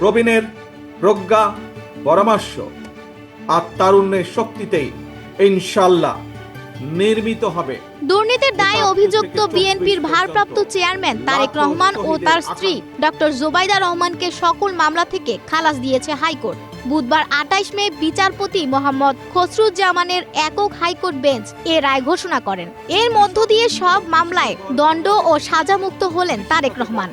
প্রবীণের প্রজ্ঞা পরামর্শ আর তারুণ্যের শক্তিতেই ইনশাল্লাহ নির্মিত হবে। দুর্নীতির দায়ে অভিযুক্ত বিএনপির ভারপ্রাপ্ত চেয়ারম্যান তারেক রহমান ও তার স্ত্রী ডক্টর জোবাইদা রহমানকে সকল মামলা থেকে খালাস দিয়েছে হাইকোর্ট। বুধবার আটাইশ মে বিচারপতি মোহাম্মদ খসরুজ্জামানের একক হাইকোর্ট বেঞ্চ এ রায় ঘোষণা করেন। এর মধ্য দিয়ে সব মামলায় দণ্ড ও সাজামুক্ত হলেন তারেক রহমান।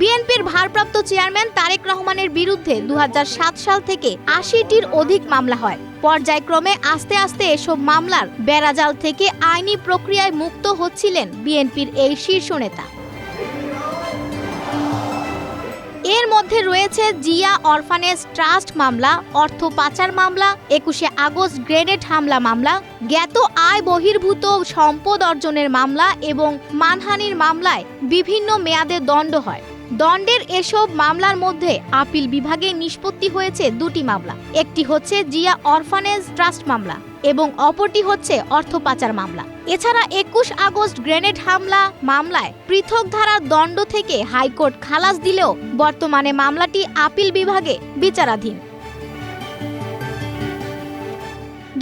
বিএনপির ভারপ্রাপ্ত চেয়ারম্যান তারেক রহমানের বিরুদ্ধে দু হাজার সাত সাল থেকে আশিটির অধিক মামলা হয়। পর্যায়ক্রমে আস্তে আস্তে এসব মামলার বেড়াজাল থেকে আইনি প্রক্রিয়ায় মুক্ত হচ্ছিলেন বিএনপির এই শীর্ষ নেতা। এর মধ্যে রয়েছে জিয়া অরফানেজ ট্রাস্ট মামলা, অর্থ পাচার মামলা, একুশে আগস্ট গ্রেনেড হামলা মামলা, জ্ঞাত আয় বহির্ভূত সম্পদ অর্জনের মামলা এবং মানহানির মামলায় বিভিন্ন মেয়াদে দণ্ড হয়। দণ্ডের এসব মামলার মধ্যে আপিল বিভাগে নিষ্পত্তি হয়েছে দুটি মামলা। একটি হচ্ছে জিয়া অরফানেজ ট্রাস্ট মামলা এবং অপরটি হচ্ছে অর্থ পাচার মামলা। এছাড়া একুশ আগস্ট গ্রেনেড হামলা মামলায় পৃথক ধারার দণ্ড থেকে হাইকোর্ট খালাস দিলেও বর্তমানে মামলাটি আপিল বিভাগে বিচারাধীন।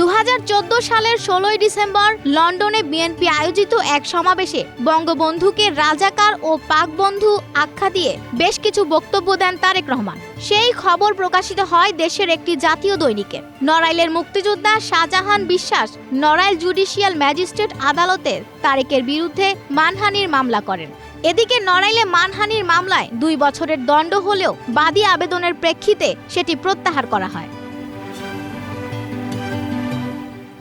দু হাজার চোদ্দ সালের ষোলোই ডিসেম্বর লন্ডনে বিএনপি আয়োজিত এক সমাবেশে বঙ্গবন্ধুকে রাজাকার ও পাকবন্ধু আখ্যা দিয়ে বেশ কিছু বক্তব্য দেন তারেক রহমান। সেই খবর প্রকাশিত হয় দেশের একটি জাতীয় দৈনিকে। নড়াইলের মুক্তিযোদ্ধা শাহজাহান বিশ্বাস নড়াইল জুডিশিয়াল ম্যাজিস্ট্রেট আদালতের তারেকের বিরুদ্ধে মানহানির মামলা করেন। এদিকে নড়াইলে মানহানির মামলায় দুই বছরের দণ্ড হলেও বাদী আবেদনের প্রেক্ষিতে সেটি প্রত্যাহার করা হয়।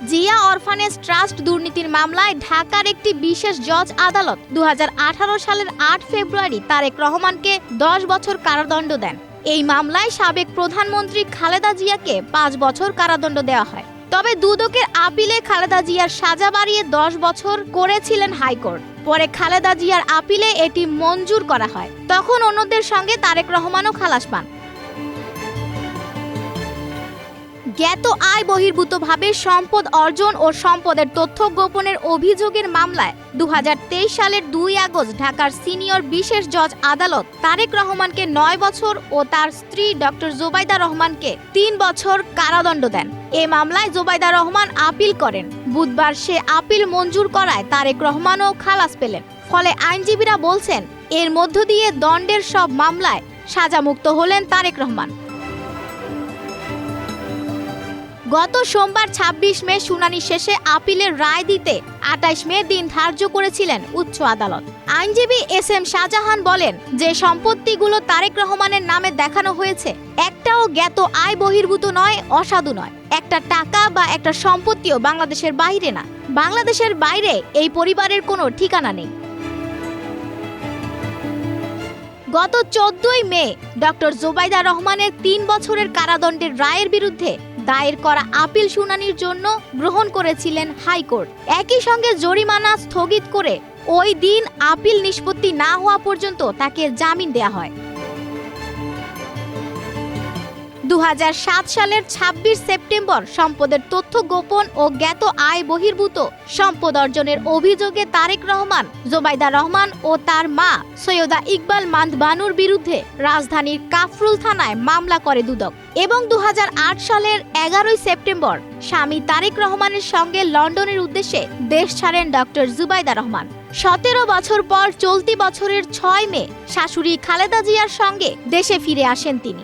জিয়া অরফানেজ ট্রাস্ট দুর্নীতির মামলায় ঢাকার একটি বিশেষ জজ আদালত দু হাজার আঠারো সালের আট ফেব্রুয়ারি তারেক রহমানকে দশ বছর কারাদণ্ড দেন। এই মামলায় সাবেক প্রধানমন্ত্রী খালেদা জিয়াকে পাঁচ বছর কারাদণ্ড দেওয়া হয়। তবে দুদকের আপিলে খালেদা জিয়ার সাজা বাড়িয়ে দশ বছর করেছিলেন হাইকোর্ট। পরে খালেদা জিয়ার আপিলে এটি মঞ্জুর করা হয়। তখন অন্যদের সঙ্গে তারেক রহমানও খালাস পান। জ্ঞাত আয় বহির্ভূতভাবে সম্পদ অর্জন ও সম্পদের তথ্য গোপনের অভিযোগের মামলায় দু হাজার তেইশ সালের দুই আগস্ট ঢাকার সিনিয়র বিশেষ জজ আদালত তারেক রহমানকে নয় বছর ও তার স্ত্রী ডক্টর জোবাইদা রহমানকে তিন বছর কারাদণ্ড দেন। এ মামলায় জোবাইদা রহমান আপিল করেন। বুধবার সে আপিল মঞ্জুর করায় তারেক রহমানও খালাস পেলেন। ফলে আইনজীবীরা বলছেন, এর মধ্য দিয়ে দণ্ডের সব মামলায় সাজামুক্ত হলেন তারেক রহমান। গত সোমবার ২৬ মে শুনানি শেষে আপিলের রায় দিতে আটাইশ মে দিন ধার্য করেছিলেন উচ্চ আদালত। আইনজীবী এস এম শাহজাহান বলেন, যে সম্পত্তিগুলো তারেক রহমানের নামে দেখানো হয়েছে, একটাও জ্ঞাত আয় বহির্ভূত নয়, অসাধু নয়। একটা টাকা বা একটা সম্পত্তিও বাংলাদেশের বাইরে না। বাংলাদেশের বাইরে এই পরিবারের কোনো ঠিকানা নেই। গত চোদ্দই মে ডক্টর জোবাইদা রহমানের তিন বছরের কারাদণ্ডের রায়ের বিরুদ্ধে দায়ের করা আপিল শুনানির জন্য গ্রহণ করেছিলেন হাইকোর্ট। একই সঙ্গে জরিমানা স্থগিত করে ওই দিন আপিল নিষ্পত্তি না হওয়া পর্যন্ত তাকে জামিন দেয়া হয়। দু হাজার সাত সালের ২৬ সেপ্টেম্বর সম্পদের তথ্য গোপন ও জ্ঞাত আয় বহির্ভূত। সম্পদ অর্জনের অভিযোগে তারেক রহমান, জোবাইদা রহমান ও তার মা সৈয়দা ইকবাল মান্দ বানুর বিরুদ্ধে রাজধানীর কাফরুল থানায় মামলা করে দুদক এবং দু হাজার আট সালের এগারোই সেপ্টেম্বর স্বামী তারেক রহমানের সঙ্গে লন্ডনের উদ্দেশ্যে দেশ ছাড়েন ডক্টর জুবাইদা রহমান। সতেরো বছর পর চলতি বছরের ছয় মে শাশুড়ি খালেদা জিয়ার সঙ্গে দেশে ফিরে আসেন তিনি।